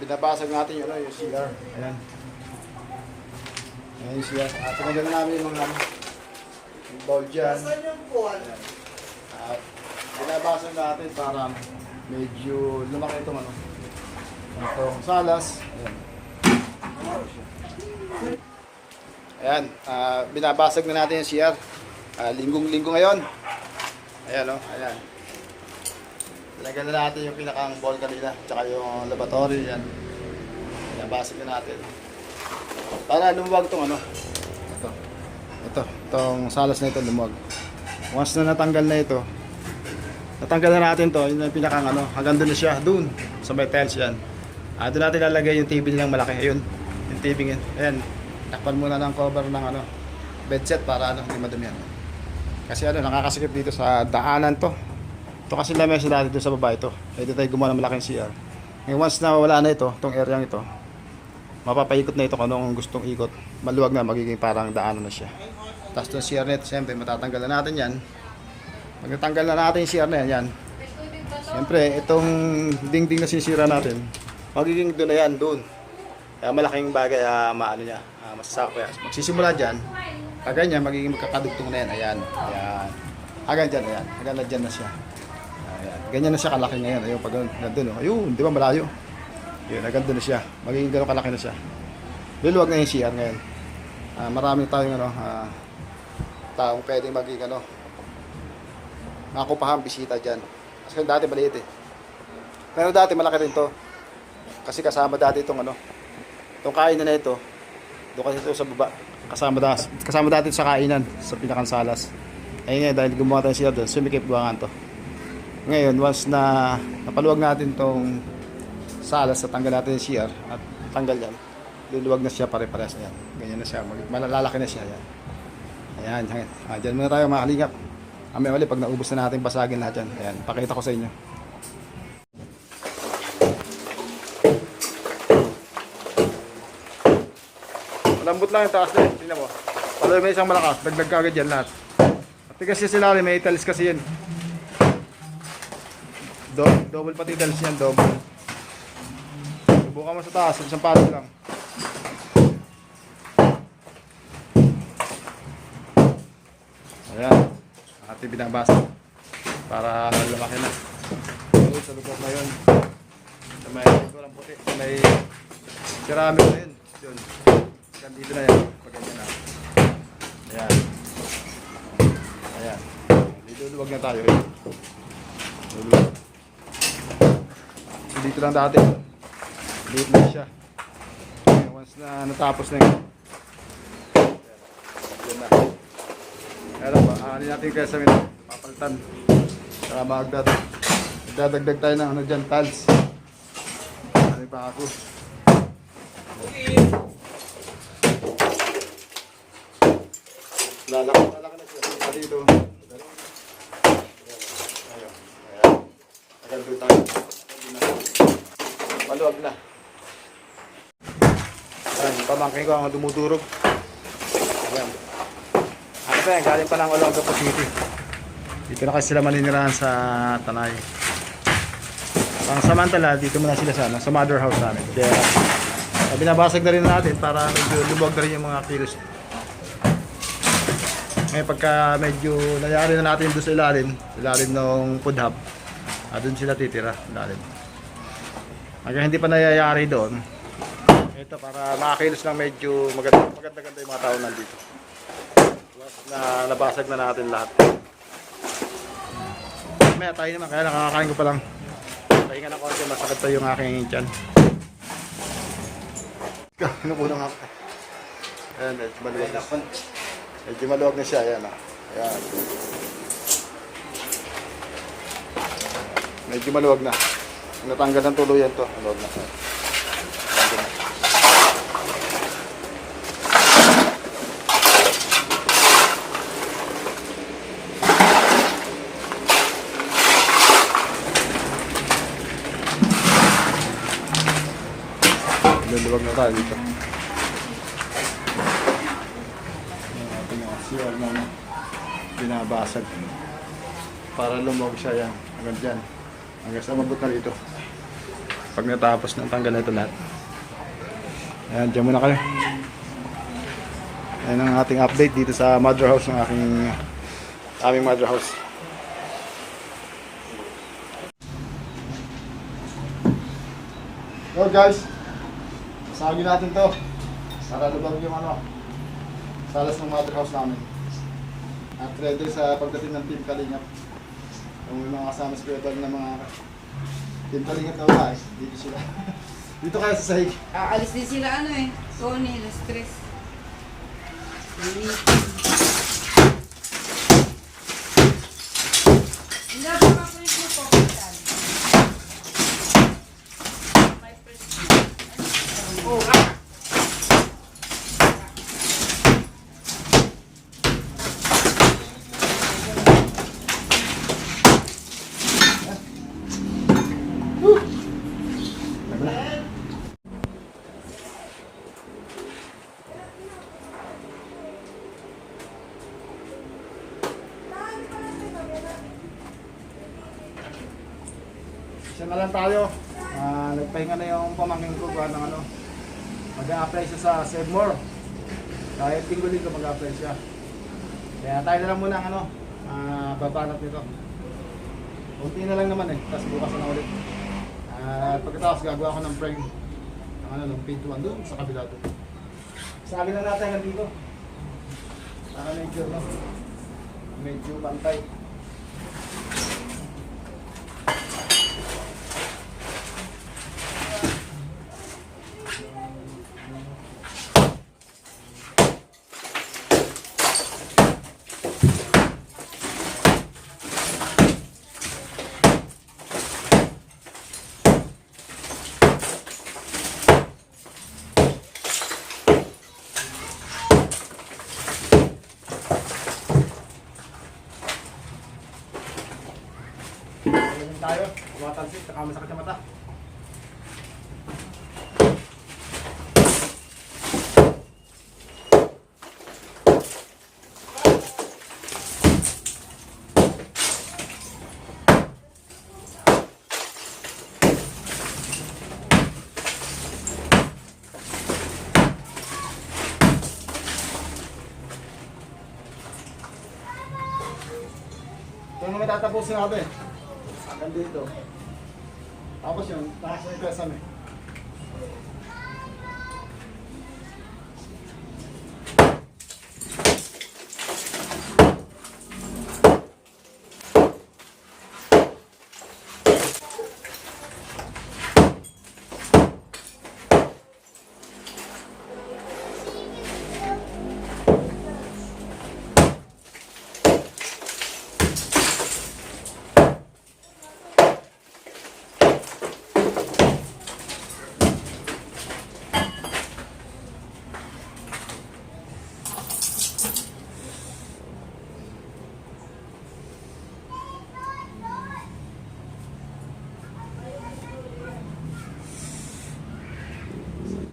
binabasag natin yung, ano, yung CR. Ayan. Ayan yung CR. At tinanggal namin yung mga yung bowl dyan. Yung kuwan? At binabasag natin para medyo lumaki itong ano. Itong salas. Ayan. Ayan, ah, binabasag na natin yung CR. Ah, linggong-linggo ngayon. Ayan o, ayan. Lagyan na natin yung pinakang ball kanina, tsaka yung laboratory, yan. Binabasag na natin. Para lumuwag itong ano. Ito. Ito, itong salas na ito lumuwag. Once na natanggal na ito, natanggal na natin to, yun ang pinakang ano, hanggang doon na siya, doon, sa may tiles yan. Ah, doon natin lalagay yung TV nilang malaki, ayun, yung TV yan. Ayan, takpan muna ng cover ng ano, bed set para ano, hindi madumi yan. Kasi ano, nakakasikip dito sa daanan to. Ito kasi lamesa natin dito sa baba ito. Pwede tayo gumawa ng malaking CR. Ngayon once na wala na ito, itong area ito, mapapaikot na ito kung anong gustong ikot. Maluwag na, magiging parang daanan na siya. Tapos itong CR nito, siyempre matatanggal na natin yan. Pag natanggal na natin yung CR na yan, yan. Siyempre, itong dingding na sinisira natin, magiging doon na yan, doon. Kaya malaking bagay, ah, maano niya, uh, masasako yan. Magsisimula dyan, pag ganyan, magiging magkakadugtong na yan. Ayan, ayan. Hanggang dyan, ayan. Hanggang na dyan na siya. Ganyan na siya kalaki ngayon. Ayun, pag nandun, oh. ayun, di ba malayo? Yun, doon na siya. Magiging gano'ng kalaki na siya. Luluwag na yung CR ngayon. Ah, maraming tayong ano, ah, taong pwedeng maging ano, makupahan bisita dyan. Kasi dati maliit eh. Pero dati malaki rin to. Kasi kasama dati itong ano, itong kainan na ito. Doon kasi ito sa baba. Kasama, dati, kasama dati sa kainan, sa pinakansalas. Ayun nga, dahil gumawa tayo siya doon, sumikip buwangan to. Ngayon, once na napaluwag natin tong salas at tanggal natin yung CR at tanggal yan, luluwag na siya pare-pares. Ayan, ganyan na siya. Malalaki na siya. Ayan. Ayan. Ah, dyan muna tayo mga kalingap. Kami ulit pag naubos na natin basagin lahat yan. Ayan, pakita ko sa inyo. Malambot lang yung taas na yun. Mo. Pala may isang malakas. Dagdag ka agad yan lahat. At kasi sila may tiles kasi yun. Do double pati tiles yan. Double. Subukan mo sa taas. Isang paso lang. Ayan. Ating binabasa. Para lumaki na. Doon sa lugar na yun. Sa may kurang puti. Sa may ceramic na yun. Yun. Dito na yan. Pag ganyan na. Ayan. Ayan. Luluwag na tayo. Ayan. Luluwag. Dito lang dati. Dito na siya. Ayan, Once na natapos na yun. Ayan na. Pero aanin natin kaya sa mga papalitan. Para magdad magdadagdag tayo ng ano dyan, tiles. Ano pa ako. Lalaki, lalaki na siya. Dito. Ayun. Ayan. Agad doon tayo. Maluwag na. Ayan, pamangkin ko ang dumudurog. Ayan. Ano pa yan? Galing pa ng Olongapo City. Dito na kasi sila maninirahan sa Tanay. Pang samantala, dito muna sila sa, ano, sa mother house namin. Kaya, binabasag na rin natin para medyo lubog na rin yung mga kilos. Ngayon pagka medyo nangyari na natin doon sa ilalim, ilalim ng food hub, ah, doon sila titira, ilalim. Hanggang hindi pa nangyayari doon, ito para makakilos lang medyo maganda, maganda-ganda yung mga tao nandito. Once na nabasag na natin lahat. Maya tayo naman, kaya nakakakain ko pa lang. Pahinga ng konti, masakit pa yung aking tiyan. Kinukulang ako. Ayan, medyo maluwag na. Medyo maluwag na siya, ayan. ah. Ayan. Medyo maluwag na. Natanggal ng tuluyan to. Maluwag na. Luluwag na tayo dito. Ating CR na binabasag. Para lumawag siya yan. Hanggang dyan. Hanggang sa mabot na dito. pag natapos ng tanggal na ito lahat. Ayan, dyan muna kayo. Ayan ang ating update dito sa mother house ng aking aming mother house. So guys, Sasagin natin to. Para lubag yung ano, salas ng mother house namin. At ready sa pagdating ng Team Kalingap. Kung may mga kasama spiritual na mga Team Kalingap na wala eh, dito sila. dito kaya sa sahig. Aalis din sila ano eh. Na stress. Hindi ba mapulis mo po, Kapitan? Oh, ah! Lago na. Siya na lang tayo. Ah, nagpahinga na yung pamangkin ko gawa ng ano. Mag-a-apply siya sa Sevmore. Kahit linggo-linggo mag-a-apply siya. Kaya tayo na lang muna ang ano, ah, babanat nito. Kunti na lang naman eh, tapos bukas na ulit. At pagkatapos gagawa ko ng frame ng ano, ng pintuan doon sa kabila doon. Sabi na natin hanggang dito. Para medyo, no, medyo pantay. Ganyan tayo, kumatalsik, saka masakit sa mata. Ito yung mga tatapusin natin. Nandito. Tapos yung, nasa yung kasama.